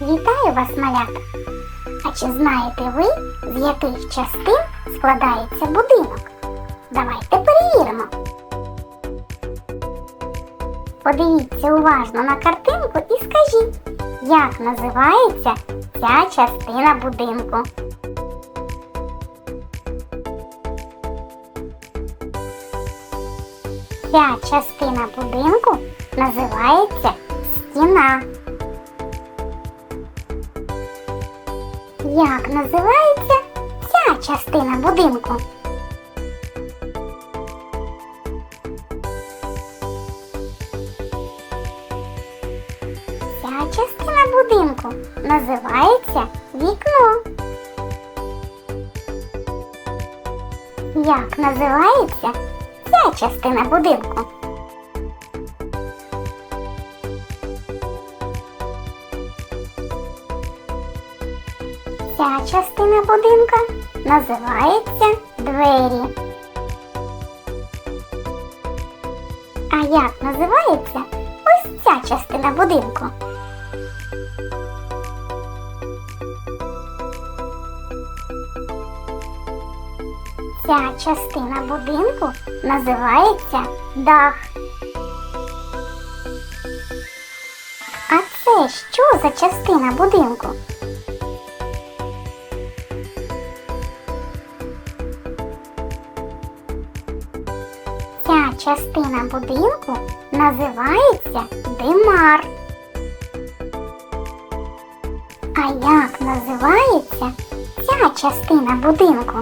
Вітаю вас, малята! А чи знаєте ви, з яких частин складається будинок? Давайте перевіримо. Подивіться уважно на картинку і скажіть, як називається ця частина будинку. Ця частина будинку називається стіна. Як називається ця частина будинку? Ця частина будинку називається вікно. Як називається ця частина будинку? Ця частина будинка називається двері. А як називається ось ця частина будинку? Ця частина будинку називається дах. А це що за частина будинку? Частина будинку називається димар. А як називається ця частина будинку?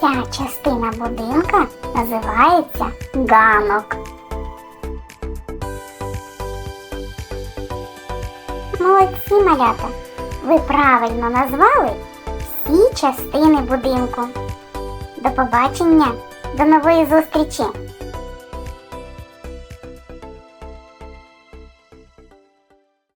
Ця частина будинка називається ганок. Молодці малята! Ви правильно назвали всі частини будинку. До побачення, до нової зустрічі!